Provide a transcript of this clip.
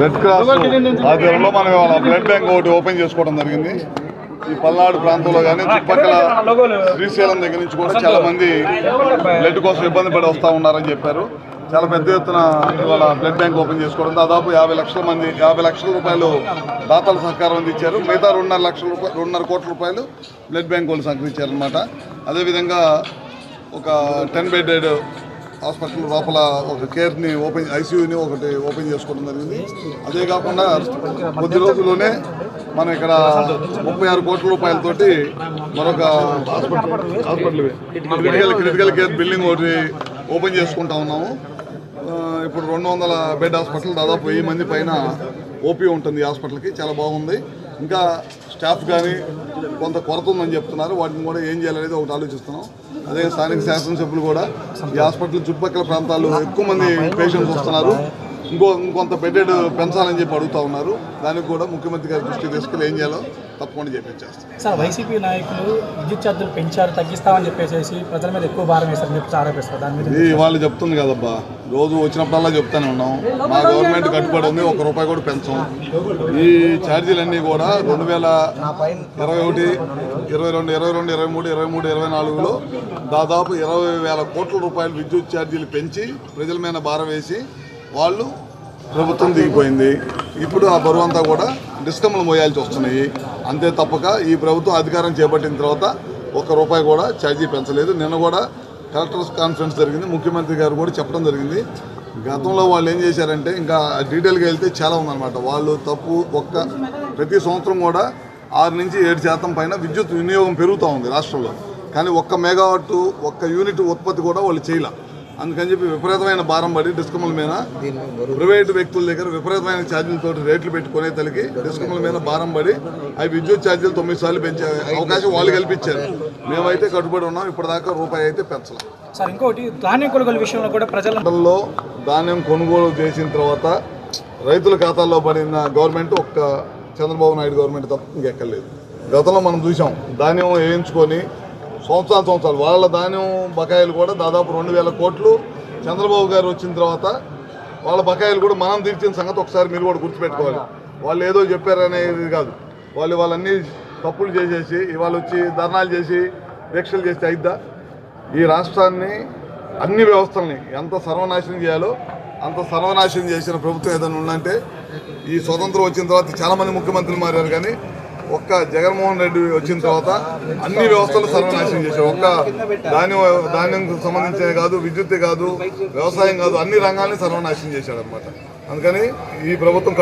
Red cross ఆధ్వర్యంలో మనం ఇవాళ బ్లడ్ బ్యాంక్ ఒకటి ఓపెన్ చేసుకోవడం జరిగింది. ఈ పల్నాడు ప్రాంతంలో కానీ చుట్టుపక్కల శ్రీశైలం దగ్గర నుంచి కూడా చాలా మంది బ్లడ్ కోసం ఇబ్బంది పడి వస్తూ ఉన్నారని చెప్పారు. చాలా పెద్ద ఎత్తున ఇవాళ బ్లడ్ బ్యాంక్ ఓపెన్ చేసుకోవడం. దాదాపు యాభై లక్షల మంది యాభై లక్షల రూపాయలు దాతల సహకారం అందించారు. మిగతా రెండున్నర లక్షల రూపాయలు రెండున్నర కోట్ల రూపాయలు బ్లడ్ బ్యాంక్ వాళ్ళు సహకరించారు అనమాట అదేవిధంగా ఒక టెన్ బెడెడ్ హాస్పిటల్ లోపల ఒక కేర్ని ఓపెన్ ఐసీయూని ఒకటి ఓపెన్ చేసుకోవడం జరిగింది. అదే కాకుండా కొద్ది రోజుల్లోనే మనం ఇక్కడ ముప్పై ఆరు కోట్ల రూపాయలతోటి మరొక hospital hospital critical critical care building ఒకటి ఓపెన్ చేసుకుంటా ఉన్నాము. ఇప్పుడు రెండు వందల బెడ్ హాస్పిటల్ దాదాపు వెయ్యి మంది పైన ఓపీ ఉంటుంది హాస్పిటల్కి. చాలా బాగుంది. ఇంకా స్టాఫ్ కానీ కొంత కొరత ఉందని చెప్తున్నారు. వాటిని కూడా ఏం చేయాలనేది ఒకటి ఆలోచిస్తున్నాం. అదే స్థానిక శాసనసభ్యులు కూడా ఈ హాస్పిటల్ చుట్టుపక్కల ప్రాంతాల్లో ఎక్కువ మంది పేషెంట్స్ వస్తున్నారు. ఇంకో ఇంకొంత బెడెడ్ పెంచాలని చెప్పి అడుగుతా ఉన్నారు. దానికి కూడా ముఖ్యమంత్రి గారి దృష్టికి తీసుకెళ్ళి ఏం చేయాలో తప్పకుండా చేపించేస్తాం సార్ వైసీపీ నాయకులు విద్యుత్ ఛార్జీలు పెంచారు తగ్గిస్తామని చెప్పేసి ప్రజల మీద ఎక్కువ భారం వేస్తారని చెప్పి ఆరోపిస్తారు. దాని మీద ఇది వాళ్ళు చెప్తుంది కదబ్బా. రోజు వచ్చినప్పుడల్లా చెప్తానే ఉన్నాం. మా గవర్నమెంట్ కట్టుబడి ఉంది ఒక రూపాయి కూడా పెంచం. ఈ ఛార్జీలన్నీ కూడా రెండు వేల ఇరవై ఒకటి ఇరవై రెండు ఇరవై రెండు ఇరవై మూడు ఇరవై మూడు ఇరవై నాలుగులో దాదాపు ఇరవై వేల కోట్ల రూపాయలు విద్యుత్ ఛార్జీలు పెంచి ప్రజల మీద భారం వేసి వాళ్ళు ప్రభుత్వం దిగిపోయింది. ఇప్పుడు ఆ బరువు అంతా కూడా డిస్కమ్లు మోయాల్సి వస్తున్నాయి. అంతే తప్పక ఈ ప్రభుత్వం అధికారం చేపట్టిన తర్వాత ఒక్క రూపాయి కూడా ఛార్జీ పెంచలేదు. నిన్న కూడా కలెక్టర్స్ కాన్ఫరెన్స్ జరిగింది. ముఖ్యమంత్రి గారు కూడా చెప్పడం జరిగింది. గతంలో వాళ్ళు ఏం చేశారంటే ఇంకా డీటెయిల్గా వెళ్తే చాలా ఉందన్నమాట. వాళ్ళు తప్పు ఒక్క ప్రతి సంవత్సరం కూడా ఆరు నుంచి ఏడు శాతం పైన విద్యుత్ వినియోగం పెరుగుతూ ఉంది రాష్ట్రంలో. కానీ ఒక్క మెగావాట్ ఒక్క యూనిట్ ఉత్పత్తి కూడా వాళ్ళు చేయలే. అందుకని చెప్పి విపరీతమైన భారం పడి డిస్కమ్ల మీద ప్రైవేటు వ్యక్తుల దగ్గర విపరీతమైన ఛార్జీలతో రేట్లు పెట్టుకునే తలకి డిస్కమ్ల మీద భారం పడి అవి విద్యుత్ ఛార్జీలు తొమ్మిది సార్లు పెంచే అవకాశం వాళ్ళు కల్పించారు. మేమైతే కట్టుబడి ఉన్నాం ఇప్పటిదాకా రూపాయి అయితే పెంచలేం. సార్ ఇంకోటి ధాన్యం కొనుగోలు విషయంలో కూడా ప్రజల పంటల్లో ధాన్యం కొనుగోలు చేసిన తర్వాత రైతుల ఖాతాల్లో పడిన గవర్నమెంట్ ఒక్క చంద్రబాబు నాయుడు గవర్నమెంట్ తప్ప ఇంకెక్కర్లేదు. గతంలో మనం చూసాం ధాన్యం వేయించుకొని సంవత్సరాలు సంవత్సరాలు. వాళ్ళ ధాన్యం బకాయిలు కూడా దాదాపు రెండు వేల కోట్లు. చంద్రబాబు గారు వచ్చిన తర్వాత వాళ్ళ బకాయిలు కూడా మనం తీర్చిన సంగతి ఒకసారి మీరు కూడా గుర్తుపెట్టుకోవాలి. వాళ్ళు ఏదో చెప్పారనేది కాదు. వాళ్ళు వాళ్ళన్నీ తప్పులు చేసేసి ఇవాళ వచ్చి ధర్నాలు చేసి దీక్షలు చేస్తే అయిద్దా? ఈ రాష్ట్రాన్ని అన్ని వ్యవస్థల్ని ఎంత సర్వనాశనం చేయాలో అంత సర్వనాశనం చేసిన ప్రభుత్వం ఏదైనా ఉందంటే ఈ స్వతంత్రం వచ్చిన తర్వాత చాలామంది ముఖ్యమంత్రులు మారారు కానీ ఒక్క జగన్మోహన్ రెడ్డి వచ్చిన తర్వాత అన్ని వ్యవస్థలు సర్వనాశనం చేశారు. ఒక్క ధాన్యం ధాన్యం సంబంధించిన కాదు విద్యుత్ కాదు వ్యవసాయం కాదు అన్ని రంగాల్ని సర్వనాశనం చేశాడు అనమాట అందుకని ఈ ప్రభుత్వం